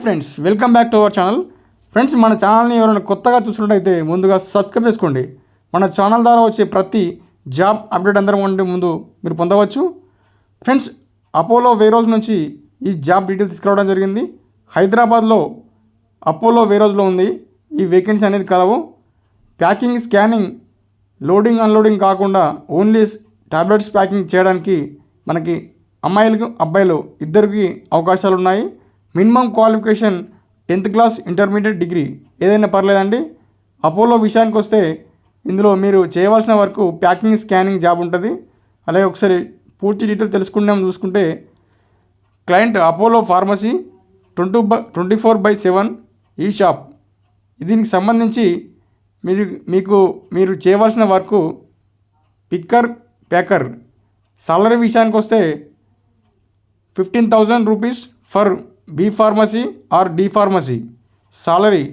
Friends welcome back to our channel friends మన ఛానల్ని ఎవరైనా కొత్తగా చూసినట్టయితే ముందుగా సబ్స్క్రైబ్ చేసుకోండి. మన ఛానల్ ద్వారా వచ్చే ప్రతి జాబ్ అప్డేట్ అందరం ఉండే ముందు మీరు పొందవచ్చు. ఫ్రెండ్స్ అపోలో వేరోజ్ నుంచి ఈ జాబ్ డీటెయిల్స్ తీసుకురావడం జరిగింది. హైదరాబాద్లో అపోలో వేరోజ్లో ఉంది. ఈ వేకెన్సీ అనేది కలవు. ప్యాకింగ్ స్కానింగ్ లోడింగ్ అన్లోడింగ్ కాకుండా ఓన్లీ టాబ్లెట్స్ ప్యాకింగ్ చేయడానికి మనకి అమ్మాయిలకు అబ్బాయిలు ఇద్దరికి అవకాశాలు ఉన్నాయి minimum qualification tenth class intermediate degree ఏదైనా పర్లేదండి? అపోలో విషయానికి వస్తే ఇందులో మీరు చేయవలసిన వరకు ప్యాకింగ్ స్కానింగ్ జాబ్ ఉంటుంది. అలాగే ఒకసారి పూర్తి డీటెయిల్ తెలుసుకుందాం చూసుకుంటే client Apollo pharmacy twenty by twenty four by seven ఈ షాప్. దీనికి సంబంధించి మీరు మీకు మీరు చేయవలసిన వర్క్ పిక్కర్ ప్యాకర్. సాలరీ విషయానికి వస్తే fifteen thousand rupees for B pharmacy or D pharmacy salary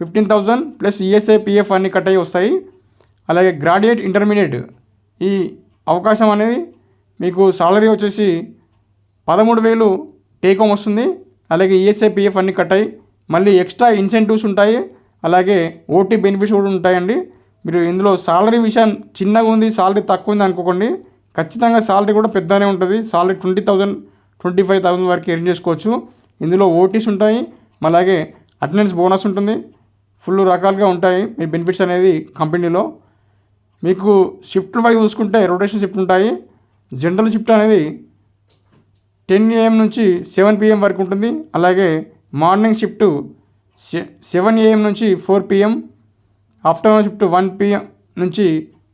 fifteen thousand plus ESI PF అన్ని కట్ అయ్యి వస్తాయి. అలాగే గ్రాడ్యుయేట్ ఇంటర్మీడియట్ ఈ అవకాశం అనేది మీకు సాలరీ వచ్చేసి పదమూడు వేలు టేక్ హోమ్ వస్తుంది. అలాగే ఈఎస్ఐ పిఎఫ్ అన్ని కట్ అయ్యి మళ్ళీ ఎక్స్ట్రా ఇన్సెంటివ్స్ ఉంటాయి. అలాగే ఓటీ బెనిఫిట్స్ కూడా ఉంటాయండి. మీరు ఇందులో సాలరీ విషయం చిన్నగా ఉంది సాలరీ తక్కువ ఉంది అనుకోకండి. ఖచ్చితంగా సాలరీ కూడా పెద్దనే ఉంటుంది. Salary twenty thousand twenty five thousand వరకు ఎర్న్ చేసుకోవచ్చు. ఇందులో ఓటీస్ ఉంటాయి అలాగే అటెండెన్స్ బోనస్ ఉంటుంది ఫుల్ రకాలుగా ఉంటాయి మీ బెనిఫిట్స్ అనేది కంపెనీలో. మీకు షిఫ్ట్ వైజ్ చూసుకుంటే రొటేషన్ షిఫ్ట్ ఉంటాయి జనరల్ షిఫ్ట్ అనేది టెన్ ఏఎం నుంచి సెవెన్ పిఎం వరకు ఉంటుంది అలాగే మార్నింగ్ షిఫ్ట్ సెవెన్ ఏఎం నుంచి four PM afternoon shift one PM నుంచి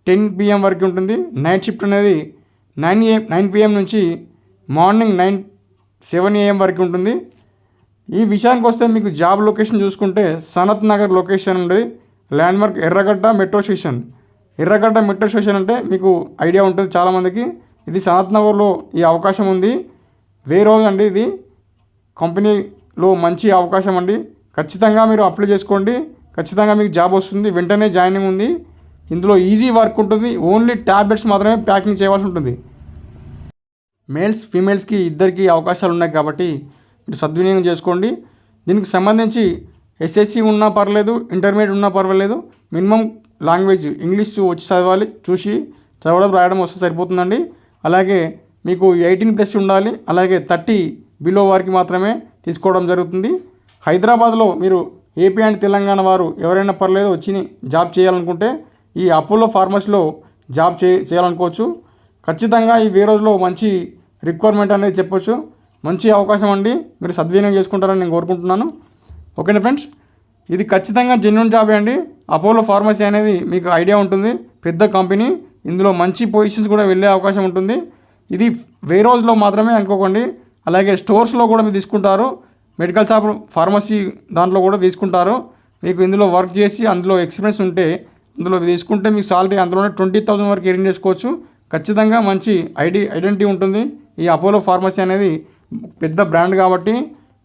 టెన్ పిఎం వరకు ఉంటుంది. నైట్ షిఫ్ట్ అనేది నైన్ ఏఎం నైన్ పిఎం నుంచి మార్నింగ్ నైన్ సెవెన్ ఏఎం వరకు ఉంటుంది. ఈ విషయానికి వస్తే మీకు జాబ్ లొకేషన్ చూసుకుంటే సనత్ నగర్ లొకేషన్ ఉంది. Landmark Erragadda metro station. Erragadda metro station అంటే మీకు ఐడియా ఉంటుంది చాలామందికి. ఇది సనత్ నగర్లో ఈ అవకాశం ఉంది. వే రోజు అండి ఇది. కంపెనీలో మంచి అవకాశం అండి. ఖచ్చితంగా మీరు అప్లై చేసుకోండి. ఖచ్చితంగా మీకు జాబ్ వస్తుంది. వెంటనే జాయినింగ్ ఉంది. ఇందులో ఈజీ వర్క్ ఉంటుంది. ఓన్లీ ట్యాబ్లెట్స్ మాత్రమే ప్యాకింగ్ చేయవలసి ఉంటుంది. మేల్స్ ఫీమేల్స్కి ఇద్దరికి అవకాశాలు ఉన్నాయి కాబట్టి మీరు సద్వినియోగం చేసుకోండి. దీనికి సంబంధించి ఎస్ఎస్సి ఉన్నా పర్లేదు ఇంటర్మీడియట్ ఉన్నా పర్వాలేదు. మినిమం లాంగ్వేజ్ ఇంగ్లీష్ వచ్చి చదవాలి చూసి చదవడం రాయడం వస్తే సరిపోతుందండి. అలాగే మీకు ఎయిటీన్ ప్లస్ ఉండాలి అలాగే థర్టీ బిలో వారికి మాత్రమే తీసుకోవడం జరుగుతుంది. హైదరాబాద్లో మీరు ఏపీ అండ్ తెలంగాణ వారు ఎవరైనా పర్లేదు వచ్చి జాబ్ చేయాలనుకుంటే ఈ అపోలో ఫార్మసీలో జాబ్ చే చేయాలనుకోవచ్చు. ఖచ్చితంగా ఈ వే రోజులో మంచి రిక్వైర్మెంట్ అనేది చెప్పొచ్చు. మంచి అవకాశం అండి. మీరు సద్వినియోగం చేసుకుంటారని నేను కోరుకుంటున్నాను. ఓకేనా ఫ్రెండ్స్? ఇది ఖచ్చితంగా జెన్యున్ జాబే అండి. అపోలో ఫార్మసీ అనేది మీకు ఐడియా ఉంటుంది. పెద్ద కంపెనీ ఇందులో మంచి పొజిషన్స్ కూడా వెళ్ళే అవకాశం ఉంటుంది. ఇది వే రోజులో మాత్రమే అనుకోకండి. అలాగే స్టోర్స్లో కూడా మీరు తీసుకుంటారు. మెడికల్ షాప్ ఫార్మసీ దాంట్లో కూడా తీసుకుంటారు. మీకు ఇందులో వర్క్ చేసి అందులో ఎక్స్పీరియన్స్ ఉంటే అందులో తీసుకుంటే మీకు సాలరీ అందులోనే ట్వంటీ థౌసండ్ వరకు ఎర్న్ చేసుకోవచ్చు. ఖచ్చితంగా మంచి ఐడి ఐడెంటిటీ ఉంటుంది. ఈ అపోలో ఫార్మసీ అనేది పెద్ద బ్రాండ్ కాబట్టి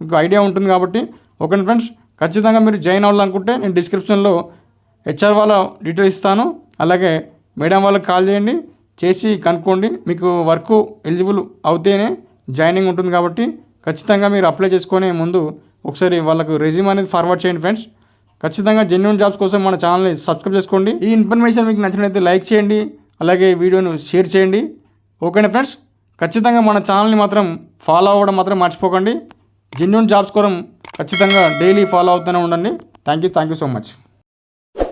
మీకు ఐడియా ఉంటుంది కాబట్టి ఓకే ఫ్రెండ్స్? ఖచ్చితంగా మీరు జాయిన్ అవ్వాలనుకుంటే నేను డిస్క్రిప్షన్లో హెచ్ఆర్ వాళ్ళ డీటెయిల్స్ ఇస్తాను. అలాగే మేడం వాళ్ళకి కాల్ చేయండి చేసి కనుక్కోండి. మీకు వర్క్ ఎలిజిబుల్ అవుతేనే జాయినింగ్ ఉంటుంది కాబట్టి ఖచ్చితంగా మీరు అప్లై చేసుకునే ముందు ఒకసారి వాళ్ళకు రెజ్యూమ్ అనేది ఫార్వర్డ్ చేయండి ఫ్రెండ్స్. ఖచ్చితంగా జెన్యున్ జాబ్స్ కోసం మన ఛానల్ని సబ్స్క్రైబ్ చేసుకోండి. ఈ ఇన్ఫర్మేషన్ మీకు నచ్చినట్లయితే లైక్ చేయండి అలాగే వీడియోను షేర్ చేయండి. ఓకేనా ఫ్రెండ్స్? ఖచ్చితంగా మన ఛానల్ని మాత్రం ఫాలో అవ్వడం మాత్రం మర్చిపోకండి. జెన్యున్ జాబ్స్ కోసం ఖచ్చితంగా డైలీ ఫాలో అవుతూనే ఉండండి. Thank you thank you so much